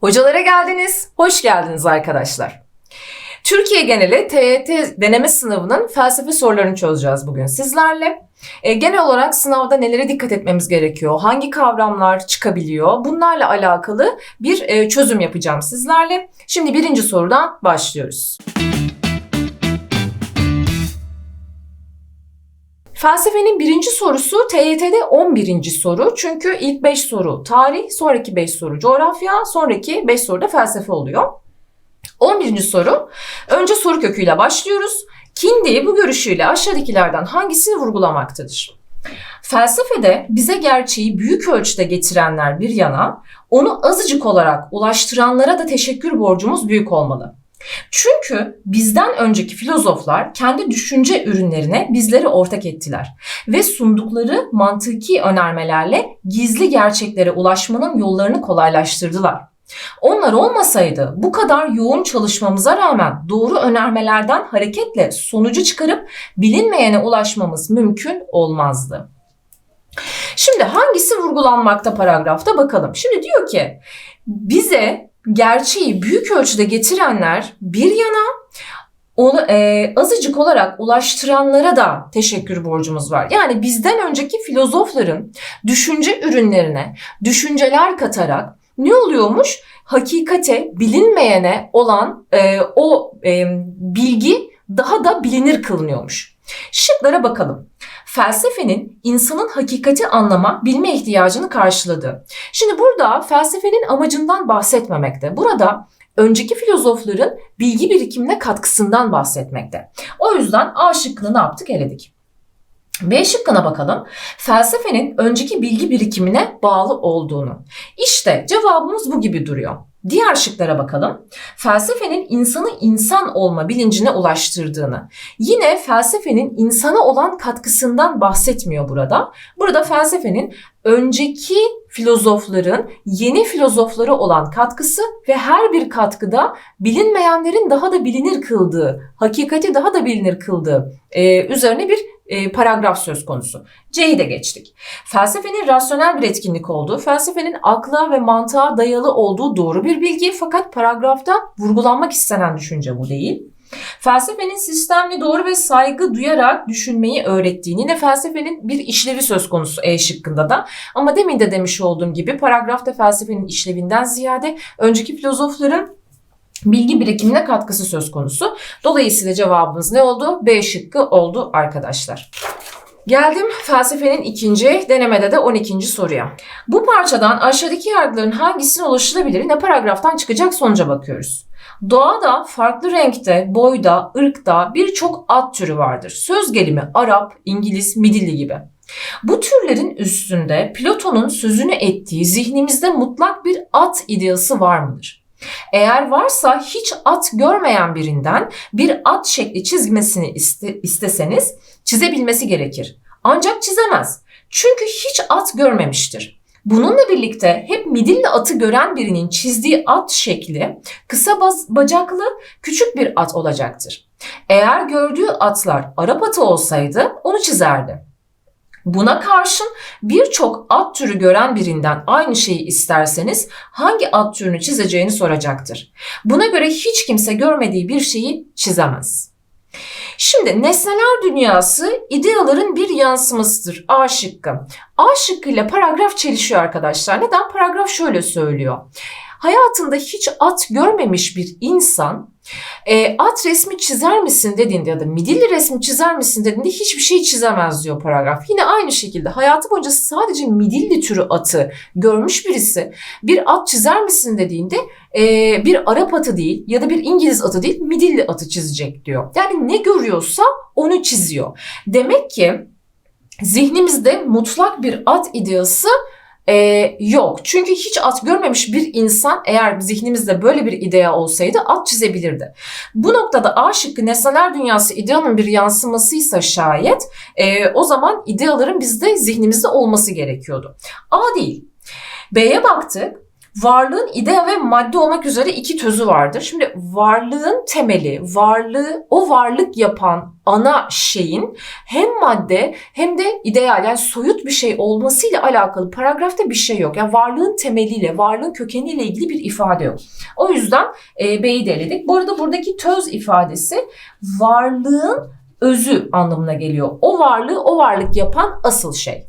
Hocalara geldiniz, hoş geldiniz arkadaşlar. Türkiye geneli TYT deneme sınavının felsefe sorularını çözeceğiz bugün sizlerle. E, genel olarak sınavda nelere dikkat etmemiz gerekiyor, hangi kavramlar çıkabiliyor bunlarla alakalı bir e, çözüm yapacağım sizlerle. Şimdi birinci sorudan başlıyoruz. Felsefenin birinci sorusu TYT'de 11. soru. Çünkü ilk 5 soru tarih, sonraki 5 soru coğrafya, sonraki 5 soru da felsefe oluyor. 11. soru. Önce soru köküyle başlıyoruz. Kindi bu görüşüyle aşağıdakilerden hangisini vurgulamaktadır? Felsefede bize gerçeği büyük ölçüde getirenler bir yana, onu azıcık olarak ulaştıranlara da teşekkür borcumuz büyük olmalı. Çünkü bizden önceki filozoflar kendi düşünce ürünlerine bizleri ortak ettiler ve sundukları mantıki önermelerle gizli gerçeklere ulaşmanın yollarını kolaylaştırdılar. Onlar olmasaydı bu kadar yoğun çalışmamıza rağmen doğru önermelerden hareketle sonucu çıkarıp bilinmeyene ulaşmamız mümkün olmazdı. Şimdi hangisi vurgulanmakta paragrafta bakalım. Şimdi diyor ki bize gerçeği büyük ölçüde getirenler bir yana onu e, azıcık olarak ulaştıranlara da teşekkür borcumuz var. Yani bizden önceki filozofların düşünce ürünlerine düşünceler katarak ne oluyormuş? Hakikate, bilinmeyene olan e, o e, bilgi daha da bilinir kılınıyormuş. Şıklara bakalım. Felsefenin insanın hakikati anlama, bilme ihtiyacını karşıladı. Şimdi burada felsefenin amacından bahsetmemekte. Burada önceki filozofların bilgi birikimine katkısından bahsetmekte. O yüzden A şıkkını ne yaptık? Eledik. B şıkkına bakalım. Felsefenin önceki bilgi birikimine bağlı olduğunu. İşte cevabımız bu gibi duruyor. Diğer şıklara bakalım. Felsefenin insanı insan olma bilincine ulaştırdığını. Yine felsefenin insana olan katkısından bahsetmiyor burada. Burada felsefenin önceki filozofların yeni filozofları olan katkısı ve her bir katkıda bilinmeyenlerin daha da bilinir kıldığı, hakikati daha da bilinir kıldığı e, üzerine bir e, paragraf söz konusu. C'yi de geçtik. Felsefenin rasyonel bir etkinlik olduğu, felsefenin akla ve mantığa dayalı olduğu doğru bir bilgi fakat paragrafta vurgulanmak istenen düşünce bu değil. Felsefenin sistemli doğru ve saygı duyarak düşünmeyi öğrettiğini yine felsefenin bir işlevi söz konusu E şıkkında da. Ama demin de demiş olduğum gibi paragrafta felsefenin işlevinden ziyade önceki filozofların bilgi birikimine katkısı söz konusu. Dolayısıyla cevabımız ne oldu? B şıkkı oldu arkadaşlar. Geldim felsefenin ikinci, denemede de 12. soruya. Bu parçadan aşağıdaki yargıların hangisine ulaşılabilir ne paragraftan çıkacak sonuca bakıyoruz. Doğada farklı renkte, boyda, ırkta birçok at türü vardır. Söz gelimi Arap, İngiliz, Midilli gibi. Bu türlerin üstünde Platon'un sözünü ettiği zihnimizde mutlak bir at ideası var mıdır? Eğer varsa hiç at görmeyen birinden bir at şekli çizmesini iste, isteseniz çizebilmesi gerekir. Ancak çizemez. Çünkü hiç at görmemiştir. Bununla birlikte hep midilli atı gören birinin çizdiği at şekli kısa bacaklı küçük bir at olacaktır. Eğer gördüğü atlar Arap atı olsaydı onu çizerdi. Buna karşın birçok at türü gören birinden aynı şeyi isterseniz hangi at türünü çizeceğini soracaktır. Buna göre hiç kimse görmediği bir şeyi çizemez. Şimdi nesneler dünyası ideaların bir yansımasıdır. A şıkkı. A şıkkı ile paragraf çelişiyor arkadaşlar. Neden? Paragraf şöyle söylüyor. Hayatında hiç at görmemiş bir insan e, at resmi çizer misin dediğinde ya da midilli resmi çizer misin dediğinde hiçbir şey çizemez diyor paragraf. Yine aynı şekilde hayatı boyunca sadece midilli türü atı görmüş birisi bir at çizer misin dediğinde e, bir Arap atı değil ya da bir İngiliz atı değil midilli atı çizecek diyor. Yani ne görüyorsa onu çiziyor. Demek ki zihnimizde mutlak bir at ideası ee, yok. Çünkü hiç at görmemiş bir insan eğer zihnimizde böyle bir idea olsaydı at çizebilirdi. Bu noktada A şıkkı nesneler dünyası ideanın bir yansımasıysa şayet e, o zaman ideaların bizde zihnimizde olması gerekiyordu. A değil. B'ye baktık. Varlığın idea ve madde olmak üzere iki tözü vardır. Şimdi varlığın temeli, varlığı, o varlık yapan ana şeyin hem madde hem de ideal yani soyut bir şey olmasıyla alakalı paragrafta bir şey yok. Yani varlığın temeliyle, varlığın kökeniyle ilgili bir ifade yok. O yüzden e, B'yi de. Bu arada buradaki töz ifadesi varlığın özü anlamına geliyor. O varlığı o varlık yapan asıl şey.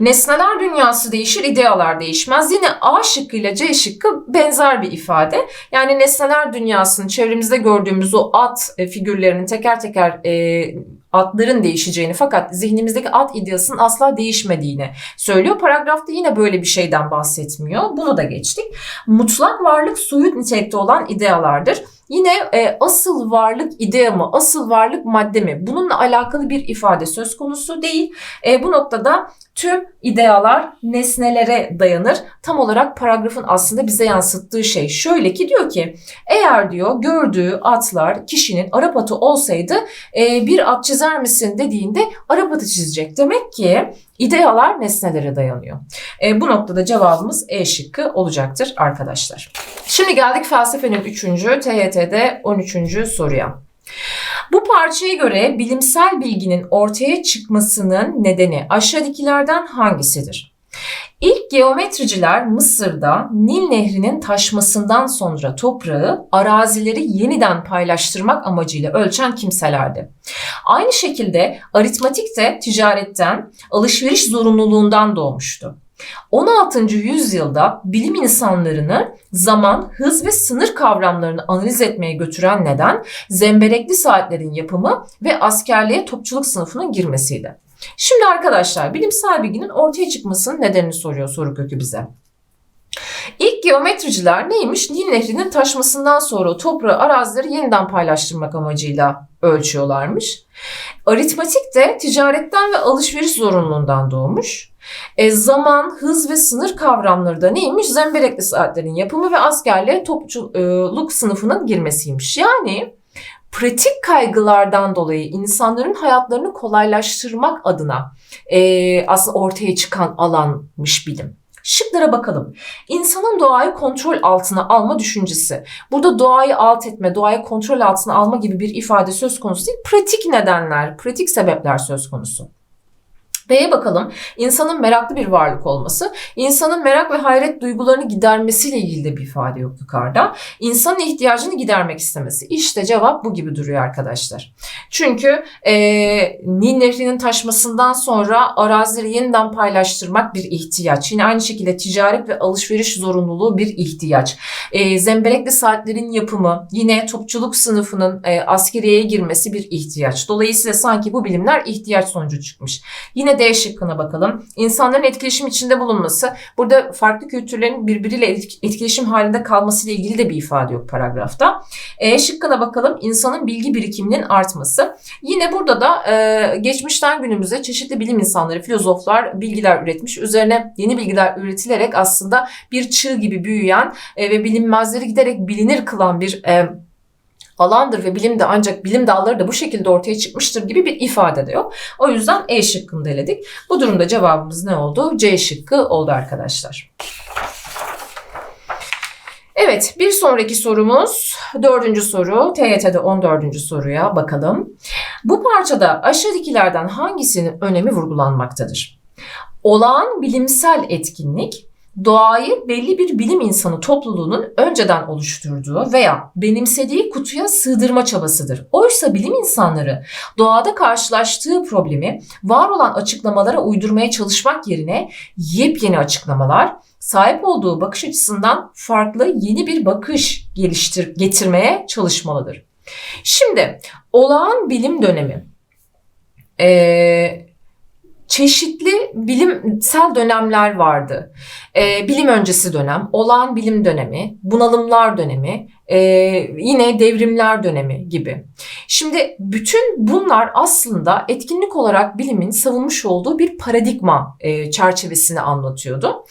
Nesneler dünyası değişir, idealar değişmez. Yine A şıkkı ile C şıkkı benzer bir ifade. Yani nesneler dünyasının çevremizde gördüğümüz o at e, figürlerinin teker teker e, atların değişeceğini fakat zihnimizdeki at ideasının asla değişmediğini söylüyor. Paragrafta yine böyle bir şeyden bahsetmiyor. Bunu da geçtik. Mutlak varlık soyut nitelikte olan idealardır. Yine e, asıl varlık idea mı, asıl varlık madde mi? Bununla alakalı bir ifade söz konusu değil. E, bu noktada tüm idealar nesnelere dayanır. Tam olarak paragrafın aslında bize yansıttığı şey şöyle ki diyor ki eğer diyor gördüğü atlar kişinin Arap atı olsaydı e, bir at çizer misin dediğinde Arap atı çizecek. Demek ki idealar nesnelere dayanıyor. E, bu noktada cevabımız E şıkkı olacaktır arkadaşlar. Şimdi geldik felsefenin 3. TYT'de 13. soruya. Bu parçaya göre bilimsel bilginin ortaya çıkmasının nedeni aşağıdakilerden hangisidir? İlk geometriciler Mısır'da Nil Nehri'nin taşmasından sonra toprağı, arazileri yeniden paylaştırmak amacıyla ölçen kimselerdi. Aynı şekilde aritmatik de ticaretten, alışveriş zorunluluğundan doğmuştu. 16. yüzyılda bilim insanlarını zaman, hız ve sınır kavramlarını analiz etmeye götüren neden zemberekli saatlerin yapımı ve askerliğe topçuluk sınıfının girmesiydi. Şimdi arkadaşlar bilimsel bilginin ortaya çıkmasının nedenini soruyor soru kökü bize. İlk geometriciler neymiş? Nil Nehri'nin taşmasından sonra toprağı arazileri yeniden paylaştırmak amacıyla ölçüyorlarmış. Aritmatik de ticaretten ve alışveriş zorunluluğundan doğmuş. E, zaman, hız ve sınır kavramları da neymiş? Zemberekli saatlerin yapımı ve askerliğe topçuluk sınıfının girmesiymiş. Yani pratik kaygılardan dolayı insanların hayatlarını kolaylaştırmak adına e, aslında ortaya çıkan alanmış bilim. Şıklara bakalım. İnsanın doğayı kontrol altına alma düşüncesi. Burada doğayı alt etme, doğayı kontrol altına alma gibi bir ifade söz konusu değil. Pratik nedenler, pratik sebepler söz konusu. B'ye bakalım. İnsanın meraklı bir varlık olması. İnsanın merak ve hayret duygularını gidermesiyle ilgili de bir ifade yok yukarıda. İnsanın ihtiyacını gidermek istemesi. İşte cevap bu gibi duruyor arkadaşlar. Çünkü e, Nil Nehri'nin taşmasından sonra arazileri yeniden paylaştırmak bir ihtiyaç. Yine aynı şekilde ticaret ve alışveriş zorunluluğu bir ihtiyaç. E, zemberekli saatlerin yapımı, yine topçuluk sınıfının e, askeriyeye girmesi bir ihtiyaç. Dolayısıyla sanki bu bilimler ihtiyaç sonucu çıkmış. Yine D şıkkına bakalım. İnsanların etkileşim içinde bulunması. Burada farklı kültürlerin birbiriyle etkileşim halinde kalması ile ilgili de bir ifade yok paragrafta. E şıkkına bakalım. İnsanın bilgi birikiminin artması. Yine burada da e, geçmişten günümüze çeşitli bilim insanları, filozoflar bilgiler üretmiş. Üzerine yeni bilgiler üretilerek aslında bir çığ gibi büyüyen e, ve bilinmezleri giderek bilinir kılan bir e, alandır ve bilim de ancak bilim dalları da bu şekilde ortaya çıkmıştır gibi bir ifade de yok. O yüzden E şıkkını da. Bu durumda cevabımız ne oldu? C şıkkı oldu arkadaşlar. Evet bir sonraki sorumuz dördüncü soru TYT'de 14. soruya bakalım. Bu parçada aşağıdakilerden hangisinin önemi vurgulanmaktadır? Olağan bilimsel etkinlik doğayı belli bir bilim insanı topluluğunun önceden oluşturduğu veya benimsediği kutuya sığdırma çabasıdır. Oysa bilim insanları doğada karşılaştığı problemi var olan açıklamalara uydurmaya çalışmak yerine yepyeni açıklamalar, sahip olduğu bakış açısından farklı yeni bir bakış geliştir getirmeye çalışmalıdır. Şimdi olağan bilim dönemi ee, çeşitli bilimsel dönemler vardı. Ee, bilim öncesi dönem, olağan bilim dönemi, bunalımlar dönemi, e, yine devrimler dönemi gibi. Şimdi bütün bunlar aslında etkinlik olarak bilimin savunmuş olduğu bir paradigma e, çerçevesini anlatıyordu.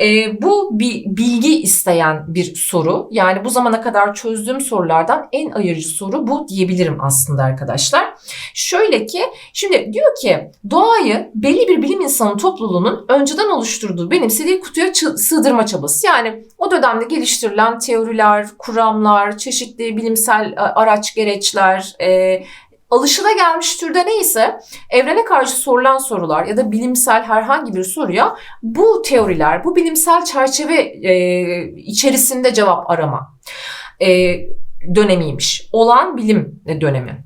E, bu bir bilgi isteyen bir soru. Yani bu zamana kadar çözdüğüm sorulardan en ayırıcı soru bu diyebilirim aslında arkadaşlar. Şöyle ki şimdi diyor ki doğayı belli bir bilim insanı topluluğunun önceden oluşturduğu benimsediği kutuya sığdırma çabası. Yani o dönemde geliştirilen teoriler, kuramlar, çeşitli bilimsel araç gereçler, e, alışıla gelmiş türde neyse evrene karşı sorulan sorular ya da bilimsel herhangi bir soruya bu teoriler, bu bilimsel çerçeve e, içerisinde cevap arama e, dönemiymiş. Olan bilim dönemi.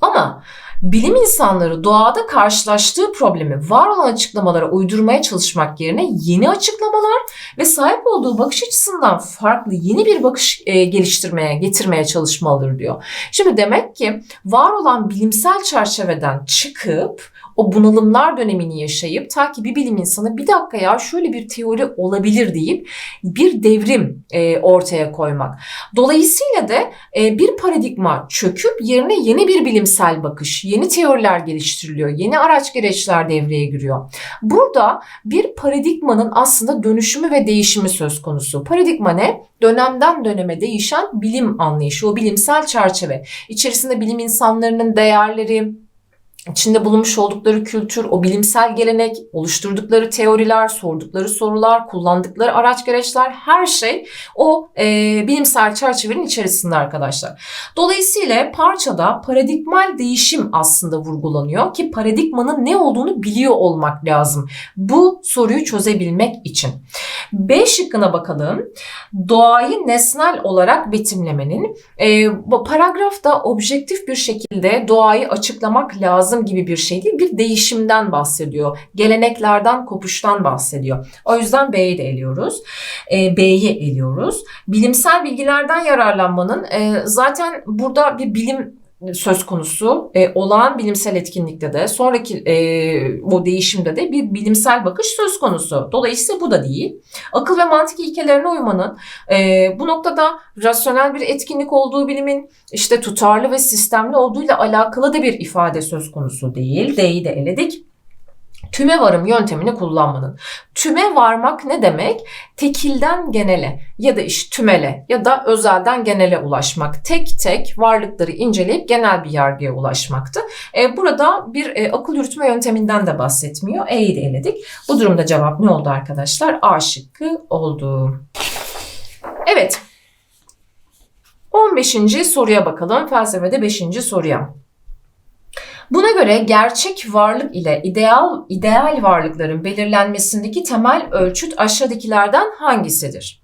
Ama bilim insanları doğada karşılaştığı problemi var olan açıklamalara uydurmaya çalışmak yerine yeni açıklamalar ve sahip olduğu bakış açısından farklı yeni bir bakış e, geliştirmeye, getirmeye çalışmalıdır diyor. Şimdi demek ki var olan bilimsel çerçeveden çıkıp o bunalımlar dönemini yaşayıp ta ki bir bilim insanı bir dakika ya şöyle bir teori olabilir deyip bir devrim e, ortaya koymak. Dolayısıyla da e, bir paradigma çöküp yerine yeni bir bilimsel bakış, yeni teoriler geliştiriliyor, yeni araç gereçler devreye giriyor. Burada bir paradigmanın aslında dönüşümü ve değişimi söz konusu. Paradigma ne? Dönemden döneme değişen bilim anlayışı, o bilimsel çerçeve. İçerisinde bilim insanlarının değerleri, içinde bulunmuş oldukları kültür, o bilimsel gelenek, oluşturdukları teoriler, sordukları sorular, kullandıkları araç gereçler her şey o e, bilimsel çerçevenin içerisinde arkadaşlar. Dolayısıyla parçada paradigmal değişim aslında vurgulanıyor ki paradigmanın ne olduğunu biliyor olmak lazım. Bu soruyu çözebilmek için. B şıkkına bakalım. Doğayı nesnel olarak betimlemenin e, paragrafta objektif bir şekilde doğayı açıklamak lazım gibi bir şey değil. Bir değişimden bahsediyor. Geleneklerden, kopuştan bahsediyor. O yüzden B'yi de eliyoruz. E, B'yi eliyoruz. Bilimsel bilgilerden yararlanmanın e, zaten burada bir bilim söz konusu e, olağan bilimsel etkinlikte de sonraki e, o değişimde de bir bilimsel bakış söz konusu. Dolayısıyla bu da değil. Akıl ve mantık ilkelerine uymanın e, bu noktada rasyonel bir etkinlik olduğu bilimin işte tutarlı ve sistemli olduğuyla alakalı da bir ifade söz konusu değil. D'yi de eledik tüme varım yöntemini kullanmanın. Tüme varmak ne demek? Tekilden genele ya da iş tümele ya da özelden genele ulaşmak. Tek tek varlıkları inceleyip genel bir yargıya ulaşmaktı. E, burada bir e, akıl yürütme yönteminden de bahsetmiyor. E'yi de eledik. Bu durumda cevap ne oldu arkadaşlar? A şıkkı oldu. Evet. 15. soruya bakalım. Felsefede 5. soruya. Buna göre gerçek varlık ile ideal ideal varlıkların belirlenmesindeki temel ölçüt aşağıdakilerden hangisidir?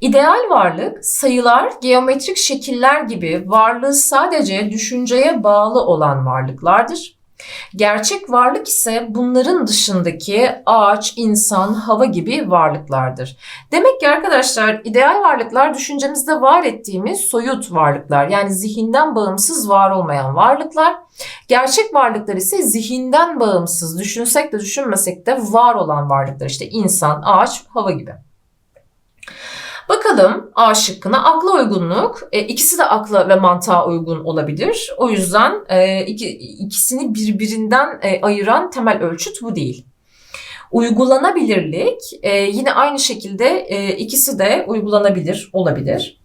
İdeal varlık sayılar, geometrik şekiller gibi varlığı sadece düşünceye bağlı olan varlıklardır. Gerçek varlık ise bunların dışındaki ağaç, insan, hava gibi varlıklardır. Demek ki arkadaşlar ideal varlıklar düşüncemizde var ettiğimiz soyut varlıklar. Yani zihinden bağımsız var olmayan varlıklar. Gerçek varlıklar ise zihinden bağımsız düşünsek de düşünmesek de var olan varlıklar. İşte insan, ağaç, hava gibi. Bakalım A şıkkına akla uygunluk. E, ikisi de akla ve mantığa uygun olabilir. O yüzden e, iki, ikisini birbirinden e, ayıran temel ölçüt bu değil. Uygulanabilirlik e, yine aynı şekilde e, ikisi de uygulanabilir olabilir.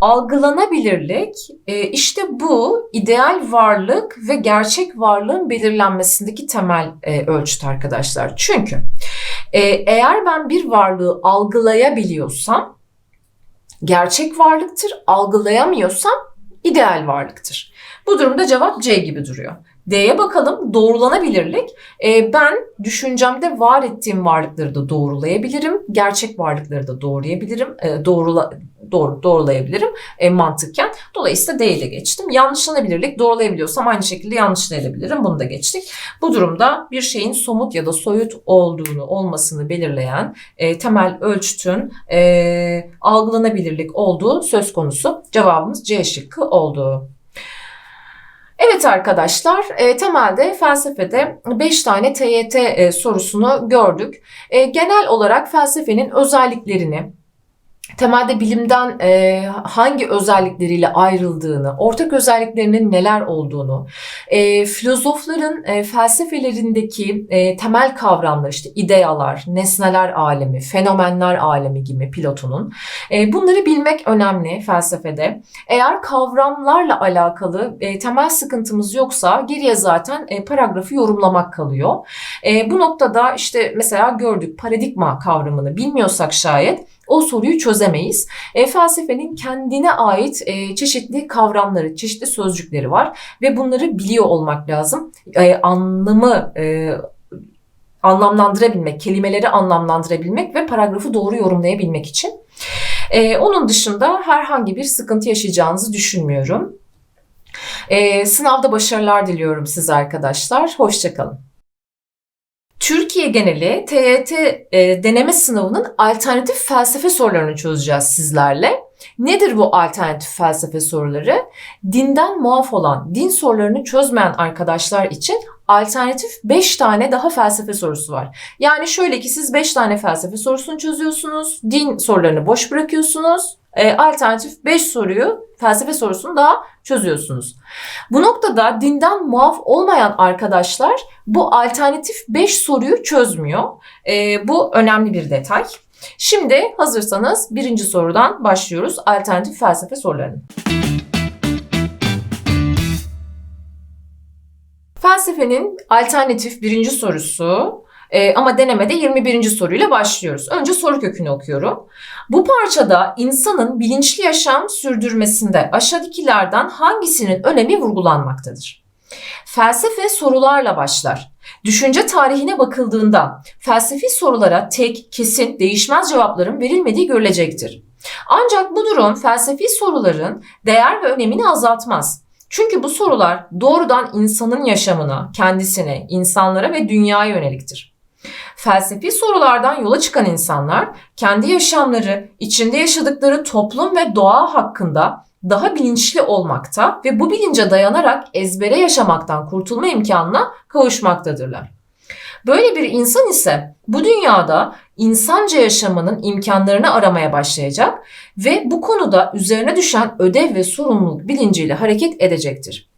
Algılanabilirlik e, işte bu ideal varlık ve gerçek varlığın belirlenmesindeki temel e, ölçüt arkadaşlar. Çünkü e, eğer ben bir varlığı algılayabiliyorsam gerçek varlıktır, algılayamıyorsam ideal varlıktır. Bu durumda cevap C gibi duruyor. D'ye bakalım doğrulanabilirlik. E, ben düşüncemde var ettiğim varlıkları da doğrulayabilirim. Gerçek varlıkları da doğrulayabilirim. E, doğrula, doğru, doğrulayabilirim e, mantıkken. Dolayısıyla D'yi de geçtim. Yanlışlanabilirlik doğrulayabiliyorsam aynı şekilde yanlışlayabilirim. Bunu da geçtik. Bu durumda bir şeyin somut ya da soyut olduğunu, olmasını belirleyen e, temel ölçütün e, algılanabilirlik olduğu söz konusu. Cevabımız C şıkkı oldu. Evet arkadaşlar e, temelde felsefede 5 tane TYT e, sorusunu gördük. E, genel olarak felsefenin özelliklerini, temelde bilimden e, hangi özellikleriyle ayrıldığını, ortak özelliklerinin neler olduğunu, e, filozofların e, felsefelerindeki e, temel kavramlar işte idealar, nesneler alemi, fenomenler alemi gibi Platon'un e, bunları bilmek önemli felsefede. Eğer kavramlarla alakalı e, temel sıkıntımız yoksa geriye zaten e, paragrafı yorumlamak kalıyor. E, bu noktada işte mesela gördük paradigma kavramını bilmiyorsak şayet o soruyu çözemeyiz. E, felsefenin kendine ait e, çeşitli kavramları, çeşitli sözcükleri var ve bunları biliyor olmak lazım. E, anlamı e, anlamlandırabilmek, kelimeleri anlamlandırabilmek ve paragrafı doğru yorumlayabilmek için. E, onun dışında herhangi bir sıkıntı yaşayacağınızı düşünmüyorum. E, sınavda başarılar diliyorum size arkadaşlar. Hoşçakalın. Türkiye geneli TYT e, deneme sınavının alternatif felsefe sorularını çözeceğiz sizlerle. Nedir bu alternatif felsefe soruları? Dinden muaf olan, din sorularını çözmeyen arkadaşlar için alternatif 5 tane daha felsefe sorusu var. Yani şöyle ki siz 5 tane felsefe sorusunu çözüyorsunuz, din sorularını boş bırakıyorsunuz. E, alternatif 5 soruyu, felsefe sorusunu daha çözüyorsunuz. Bu noktada dinden muaf olmayan arkadaşlar bu alternatif 5 soruyu çözmüyor. E, bu önemli bir detay. Şimdi hazırsanız birinci sorudan başlıyoruz alternatif felsefe sorularını. Felsefenin alternatif birinci sorusu e, ama denemede 21. soruyla başlıyoruz. Önce soru kökünü okuyorum. Bu parçada insanın bilinçli yaşam sürdürmesinde aşağıdakilerden hangisinin önemi vurgulanmaktadır? Felsefe sorularla başlar. Düşünce tarihine bakıldığında felsefi sorulara tek, kesin, değişmez cevapların verilmediği görülecektir. Ancak bu durum felsefi soruların değer ve önemini azaltmaz. Çünkü bu sorular doğrudan insanın yaşamına, kendisine, insanlara ve dünyaya yöneliktir. Felsefi sorulardan yola çıkan insanlar kendi yaşamları, içinde yaşadıkları toplum ve doğa hakkında daha bilinçli olmakta ve bu bilince dayanarak ezbere yaşamaktan kurtulma imkanına kavuşmaktadırlar. Böyle bir insan ise bu dünyada insanca yaşamanın imkanlarını aramaya başlayacak ve bu konuda üzerine düşen ödev ve sorumluluk bilinciyle hareket edecektir.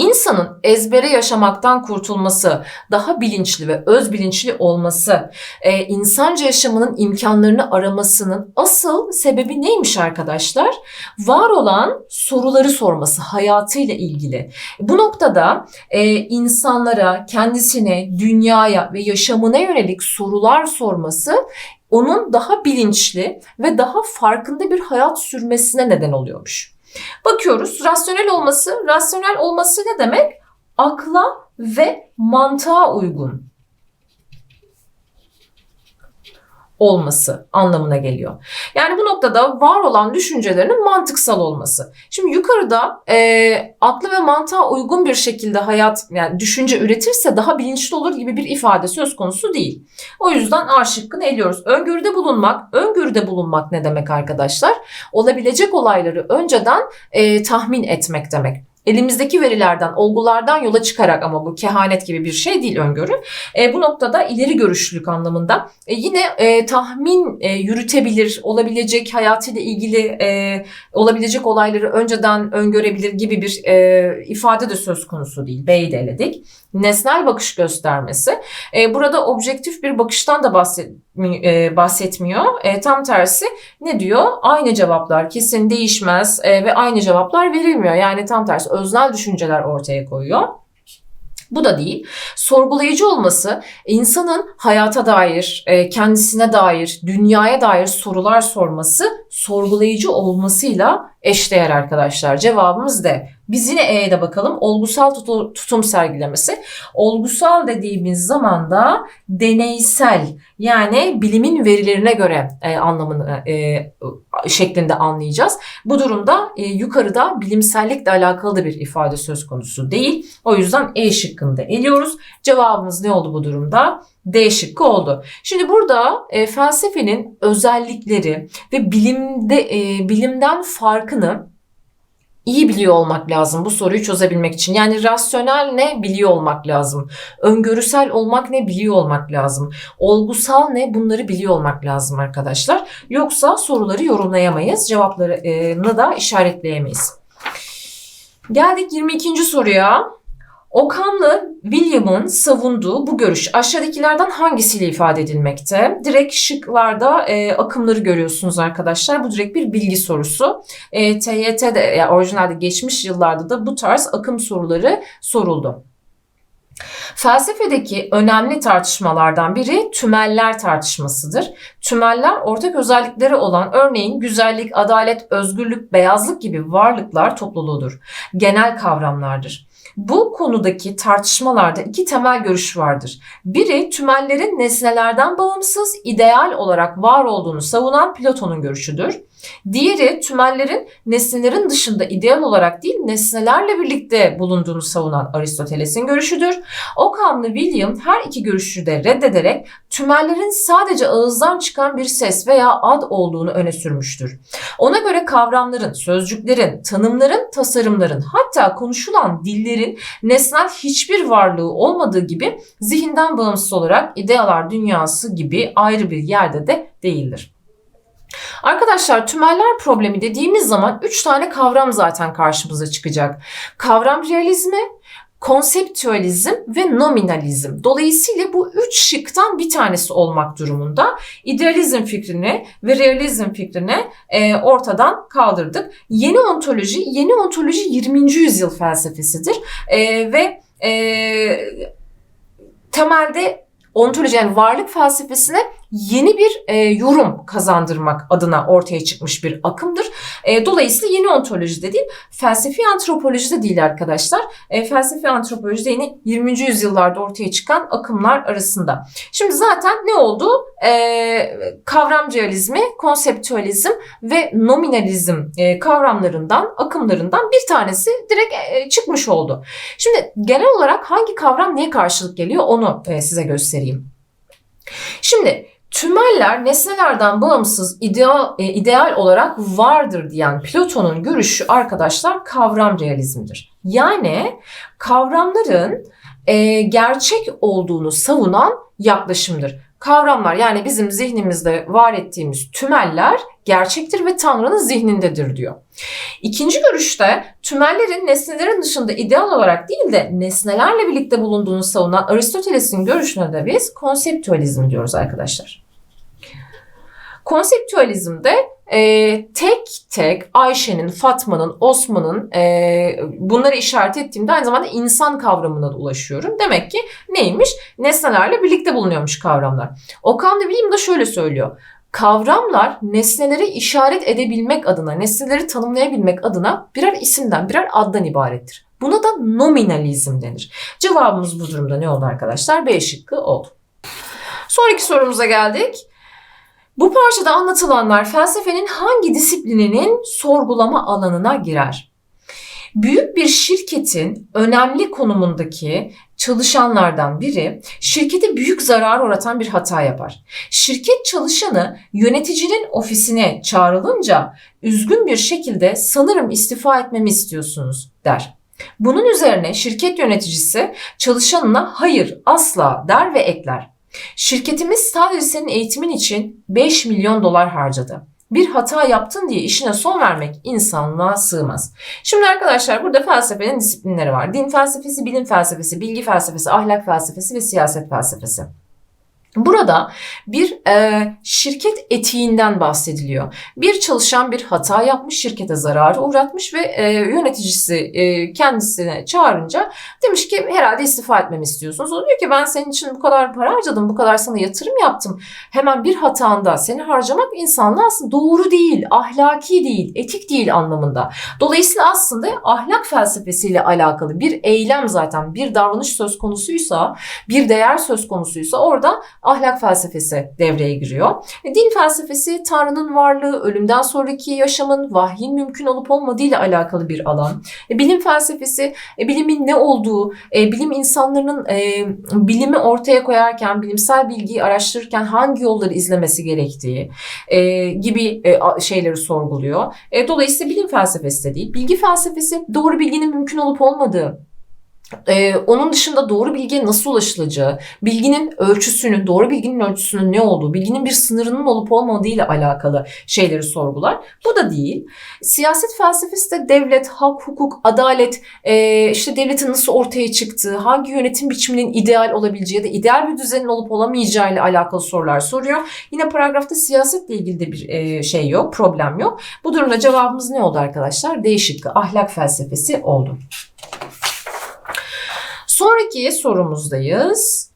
İnsanın ezbere yaşamaktan kurtulması, daha bilinçli ve öz bilinçli olması, e, insanca yaşamının imkanlarını aramasının asıl sebebi neymiş arkadaşlar? Var olan soruları sorması hayatıyla ilgili. Bu noktada e, insanlara, kendisine, dünyaya ve yaşamına yönelik sorular sorması onun daha bilinçli ve daha farkında bir hayat sürmesine neden oluyormuş. Bakıyoruz rasyonel olması, rasyonel olması ne demek? Akla ve mantığa uygun olması anlamına geliyor. Yani bu noktada var olan düşüncelerinin mantıksal olması. Şimdi yukarıda e, aklı ve mantığa uygun bir şekilde hayat yani düşünce üretirse daha bilinçli olur gibi bir ifade söz konusu değil. O yüzden A şıkkını eliyoruz. Öngörüde bulunmak, öngörüde bulunmak ne demek arkadaşlar? Olabilecek olayları önceden e, tahmin etmek demek elimizdeki verilerden, olgulardan yola çıkarak ama bu kehanet gibi bir şey değil öngörü. E, bu noktada ileri görüşlülük anlamında e, yine e, tahmin e, yürütebilir, olabilecek hayatıyla ilgili e, olabilecek olayları önceden öngörebilir gibi bir e, ifade de söz konusu değil. B'yi de eledik. Nesnel bakış göstermesi. E, burada objektif bir bakıştan da bahset, e, bahsetmiyor. E, tam tersi ne diyor? Aynı cevaplar kesin değişmez e, ve aynı cevaplar verilmiyor. Yani tam tersi öznel düşünceler ortaya koyuyor. Bu da değil. Sorgulayıcı olması insanın hayata dair, e, kendisine dair, dünyaya dair sorular sorması sorgulayıcı olmasıyla eşdeğer arkadaşlar. Cevabımız de. Biz yine E'ye de bakalım. Olgusal tutum sergilemesi. Olgusal dediğimiz zaman da deneysel yani bilimin verilerine göre e, anlamını e, şeklinde anlayacağız. Bu durumda e, yukarıda bilimsellikle alakalı da bir ifade söz konusu değil. O yüzden E şıkkını eliyoruz. Cevabımız ne oldu bu durumda? D şıkkı oldu. Şimdi burada e, felsefenin özellikleri ve bilimde e, bilimden farkını iyi biliyor olmak lazım bu soruyu çözebilmek için. Yani rasyonel ne biliyor olmak lazım. Öngörüsel olmak ne biliyor olmak lazım. Olgusal ne bunları biliyor olmak lazım arkadaşlar. Yoksa soruları yorumlayamayız. Cevaplarını da işaretleyemeyiz. Geldik 22. soruya. Okanlı William'ın savunduğu bu görüş aşağıdakilerden hangisiyle ifade edilmekte? Direkt şıklarda e, akımları görüyorsunuz arkadaşlar. Bu direkt bir bilgi sorusu. E, TYT'de yani orijinalde geçmiş yıllarda da bu tarz akım soruları soruldu. Felsefedeki önemli tartışmalardan biri tümeller tartışmasıdır. Tümeller ortak özellikleri olan örneğin güzellik, adalet, özgürlük, beyazlık gibi varlıklar topluluğudur. Genel kavramlardır. Bu konudaki tartışmalarda iki temel görüş vardır. Biri tümellerin nesnelerden bağımsız, ideal olarak var olduğunu savunan Platon'un görüşüdür. Diğeri tümellerin nesnelerin dışında ideal olarak değil nesnelerle birlikte bulunduğunu savunan Aristoteles'in görüşüdür. Occam'lı William her iki görüşü de reddederek tümellerin sadece ağızdan çıkan bir ses veya ad olduğunu öne sürmüştür. Ona göre kavramların, sözcüklerin, tanımların, tasarımların hatta konuşulan dillerin nesnel hiçbir varlığı olmadığı gibi zihinden bağımsız olarak idealar dünyası gibi ayrı bir yerde de değildir. Arkadaşlar tümeller problemi dediğimiz zaman 3 tane kavram zaten karşımıza çıkacak. Kavram realizmi, konseptüalizm ve nominalizm. Dolayısıyla bu üç şıktan bir tanesi olmak durumunda. İdealizm fikrini ve realizm fikrini e, ortadan kaldırdık. Yeni ontoloji, yeni ontoloji 20. yüzyıl felsefesidir e, ve e, temelde ontoloji yani varlık felsefesine yeni bir e, yorum kazandırmak adına ortaya çıkmış bir akımdır. E, dolayısıyla yeni ontoloji de değil, felsefi antropoloji de değil arkadaşlar. E, felsefi antropoloji de yine 20. yüzyıllarda ortaya çıkan akımlar arasında. Şimdi zaten ne oldu? E, kavram realizmi, konseptüalizm ve nominalizm e, kavramlarından, akımlarından bir tanesi direkt e, çıkmış oldu. Şimdi genel olarak hangi kavram neye karşılık geliyor onu e, size göstereyim. Şimdi Tümeller nesnelerden bağımsız ideal, e, ideal olarak vardır diyen Platon'un görüşü arkadaşlar kavram realizmidir. Yani kavramların e, gerçek olduğunu savunan yaklaşımdır. Kavramlar yani bizim zihnimizde var ettiğimiz tümeller gerçektir ve Tanrı'nın zihnindedir diyor. İkinci görüşte tümellerin nesnelerin dışında ideal olarak değil de nesnelerle birlikte bulunduğunu savunan Aristoteles'in görüşüne de biz konseptüalizm diyoruz arkadaşlar. Konseptüalizmde e, tek tek Ayşe'nin, Fatma'nın, Osman'ın e, bunları işaret ettiğimde aynı zamanda insan kavramına da ulaşıyorum. Demek ki neymiş? Nesnelerle birlikte bulunuyormuş kavramlar. Okan de William da şöyle söylüyor. Kavramlar nesneleri işaret edebilmek adına, nesneleri tanımlayabilmek adına birer isimden, birer addan ibarettir. Buna da nominalizm denir. Cevabımız bu durumda ne oldu arkadaşlar? B şıkkı oldu. Sonraki sorumuza geldik. Bu parçada anlatılanlar felsefenin hangi disiplininin sorgulama alanına girer? Büyük bir şirketin önemli konumundaki çalışanlardan biri şirkete büyük zarar uğratan bir hata yapar. Şirket çalışanı yöneticinin ofisine çağrılınca üzgün bir şekilde sanırım istifa etmemi istiyorsunuz der. Bunun üzerine şirket yöneticisi çalışanına hayır asla der ve ekler. Şirketimiz sadece senin eğitimin için 5 milyon dolar harcadı. Bir hata yaptın diye işine son vermek insanlığa sığmaz. Şimdi arkadaşlar burada felsefenin disiplinleri var. Din felsefesi, bilim felsefesi, bilgi felsefesi, ahlak felsefesi ve siyaset felsefesi. Burada bir e, şirket etiğinden bahsediliyor. Bir çalışan bir hata yapmış, şirkete zararı uğratmış ve e, yöneticisi e, kendisine çağırınca demiş ki herhalde istifa etmemi istiyorsunuz. O diyor ki ben senin için bu kadar para harcadım, bu kadar sana yatırım yaptım. Hemen bir hatanda seni harcamak insanlığa aslında doğru değil, ahlaki değil, etik değil anlamında. Dolayısıyla aslında ahlak felsefesiyle alakalı bir eylem zaten bir davranış söz konusuysa, bir değer söz konusuysa orada ahlak felsefesi devreye giriyor. E, din felsefesi Tanrı'nın varlığı, ölümden sonraki yaşamın, vahyin mümkün olup olmadığı ile alakalı bir alan. E, bilim felsefesi, e, bilimin ne olduğu, bilim insanlarının bilimi ortaya koyarken, bilimsel bilgiyi araştırırken hangi yolları izlemesi gerektiği gibi şeyleri sorguluyor. Dolayısıyla bilim felsefesi de değil. Bilgi felsefesi doğru bilginin mümkün olup olmadığı, ee, onun dışında doğru bilgiye nasıl ulaşılacağı, bilginin ölçüsünün, doğru bilginin ölçüsünün ne olduğu, bilginin bir sınırının olup olmadığı ile alakalı şeyleri sorgular. Bu da değil. Siyaset felsefesi de devlet, hak, hukuk, adalet, e, işte devletin nasıl ortaya çıktığı, hangi yönetim biçiminin ideal olabileceği ya da ideal bir düzenin olup olamayacağı ile alakalı sorular soruyor. Yine paragrafta siyasetle ilgili de bir e, şey yok, problem yok. Bu durumda cevabımız ne oldu arkadaşlar? D şıkkı, ahlak felsefesi oldu. Sonraki sorumuzdayız.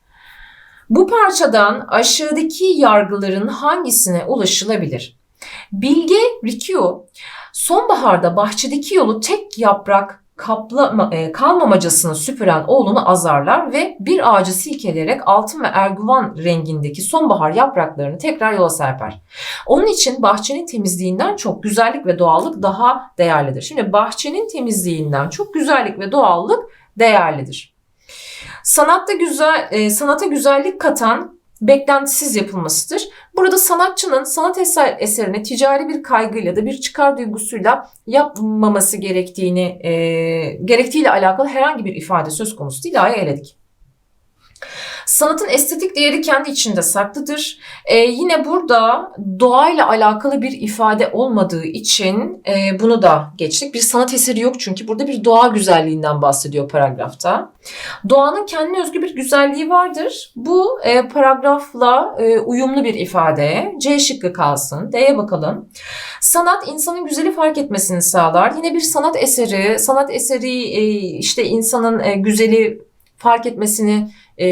Bu parçadan aşağıdaki yargıların hangisine ulaşılabilir? Bilge Rikyu, sonbaharda bahçedeki yolu tek yaprak kaplama, e, kalmamacasını süpüren oğlunu azarlar ve bir ağacı silkeleyerek altın ve erguvan rengindeki sonbahar yapraklarını tekrar yola serper. Onun için bahçenin temizliğinden çok güzellik ve doğallık daha değerlidir. Şimdi bahçenin temizliğinden çok güzellik ve doğallık değerlidir. Sanatta güzel, e, sanata güzellik katan beklentisiz yapılmasıdır. Burada sanatçının sanat eser, eserini ticari bir kaygıyla da bir çıkar duygusuyla yapmaması gerektiğini e, gerektiğiyle alakalı herhangi bir ifade söz konusu değil. A'ya eledik. Sanatın estetik değeri kendi içinde saklıdır. Ee, yine burada doğayla alakalı bir ifade olmadığı için e, bunu da geçtik. Bir sanat eseri yok çünkü burada bir doğa güzelliğinden bahsediyor paragrafta. Doğanın kendine özgü bir güzelliği vardır. Bu e, paragrafla e, uyumlu bir ifade. C şıkkı kalsın. D'ye bakalım. Sanat insanın güzeli fark etmesini sağlar. Yine bir sanat eseri, sanat eseri e, işte insanın e, güzeli fark etmesini, e,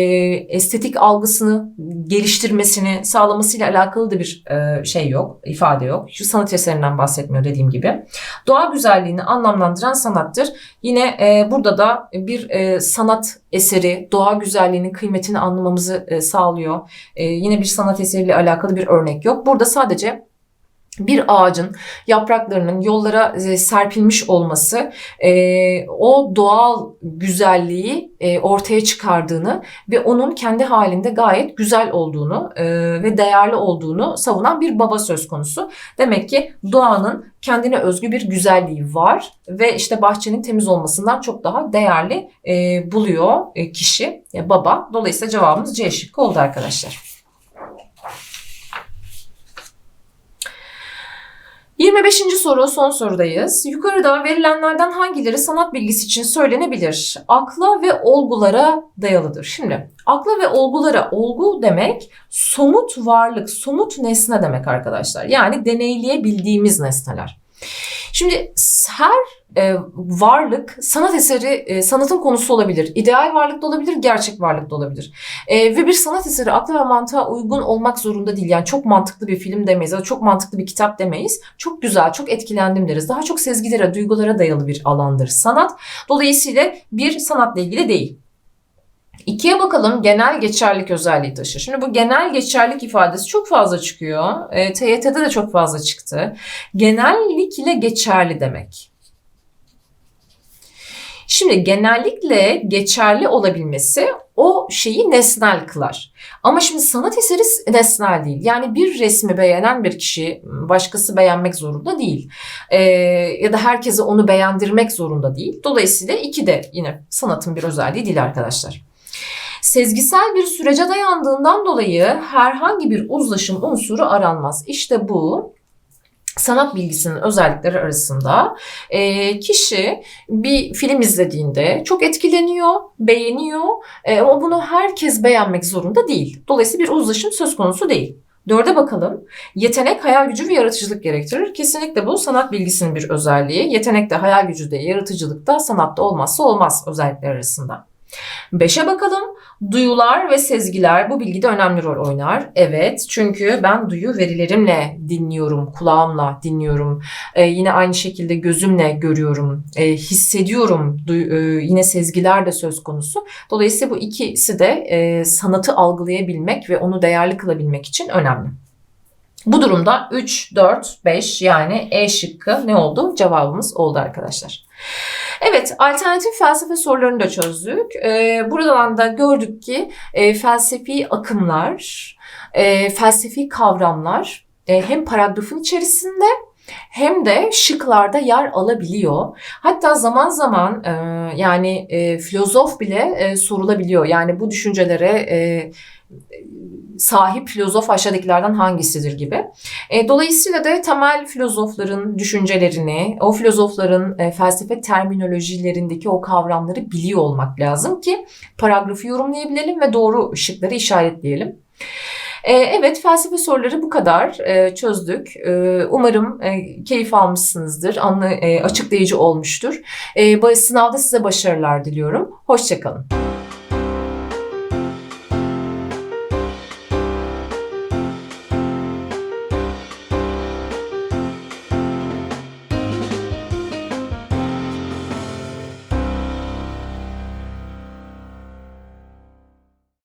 estetik algısını geliştirmesini sağlamasıyla alakalı da bir e, şey yok, ifade yok. Şu sanat eserinden bahsetmiyor dediğim gibi. Doğa güzelliğini anlamlandıran sanattır. Yine e, burada da bir e, sanat eseri doğa güzelliğinin kıymetini anlamamızı e, sağlıyor. E, yine bir sanat eseriyle alakalı bir örnek yok. Burada sadece bir ağacın yapraklarının yollara e, serpilmiş olması e, o doğal güzelliği e, ortaya çıkardığını ve onun kendi halinde gayet güzel olduğunu ve değerli olduğunu savunan bir baba söz konusu. Demek ki doğanın kendine özgü bir güzelliği var ve işte bahçenin temiz olmasından çok daha değerli buluyor kişi, baba. Dolayısıyla cevabımız C şıkkı oldu arkadaşlar. 25. soru son sorudayız. Yukarıda verilenlerden hangileri sanat bilgisi için söylenebilir? Akla ve olgulara dayalıdır. Şimdi akla ve olgulara olgu demek somut varlık, somut nesne demek arkadaşlar. Yani deneyleyebildiğimiz nesneler. Şimdi her e, varlık sanat eseri e, sanatın konusu olabilir. İdeal varlık da olabilir, gerçek varlık da olabilir. E, ve bir sanat eseri akla ve mantığa uygun olmak zorunda değil. Yani çok mantıklı bir film demeyiz ya da çok mantıklı bir kitap demeyiz. Çok güzel, çok etkilendim deriz. Daha çok sezgilere, duygulara dayalı bir alandır sanat. Dolayısıyla bir sanatla ilgili değil. İkiye bakalım genel geçerlik özelliği taşır. Şimdi bu genel geçerlik ifadesi çok fazla çıkıyor. E, TYT'de de çok fazla çıktı. Genellik ile geçerli demek. Şimdi genellikle geçerli olabilmesi o şeyi nesnel kılar. Ama şimdi sanat eseri nesnel değil. Yani bir resmi beğenen bir kişi başkası beğenmek zorunda değil. Ee, ya da herkese onu beğendirmek zorunda değil. Dolayısıyla iki de yine sanatın bir özelliği değil arkadaşlar. Sezgisel bir sürece dayandığından dolayı herhangi bir uzlaşım unsuru aranmaz. İşte bu sanat bilgisinin özellikleri arasında e, kişi bir film izlediğinde çok etkileniyor, beğeniyor e, ama bunu herkes beğenmek zorunda değil. Dolayısıyla bir uzlaşım söz konusu değil. Dörde bakalım. Yetenek, hayal gücü ve yaratıcılık gerektirir. Kesinlikle bu sanat bilgisinin bir özelliği. Yetenek de, hayal gücü de, yaratıcılık da sanatta olmazsa olmaz özellikler arasında. Beşe bakalım. Duyular ve sezgiler bu bilgide önemli rol oynar. Evet çünkü ben duyu verilerimle dinliyorum, kulağımla dinliyorum. Ee, yine aynı şekilde gözümle görüyorum, e, hissediyorum. Duy- e, yine sezgiler de söz konusu. Dolayısıyla bu ikisi de e, sanatı algılayabilmek ve onu değerli kılabilmek için önemli. Bu durumda 3, 4, 5 yani E şıkkı ne oldu? Cevabımız oldu arkadaşlar. Evet, alternatif felsefe sorularını da çözdük. Ee, buradan da gördük ki e, felsefi akımlar, e, felsefi kavramlar e, hem paragrafın içerisinde hem de şıklarda yer alabiliyor. Hatta zaman zaman e, yani e, filozof bile e, sorulabiliyor. Yani bu düşüncelere e, sahip filozof aşağıdakilerden hangisidir gibi. E, dolayısıyla da temel filozofların düşüncelerini, o filozofların e, felsefe terminolojilerindeki o kavramları biliyor olmak lazım ki paragrafı yorumlayabilelim ve doğru ışıkları işaretleyelim. E, evet felsefe soruları bu kadar e, çözdük. E, umarım e, keyif almışsınızdır, anlı, e, açıklayıcı olmuştur. E, sınavda size başarılar diliyorum. Hoşçakalın.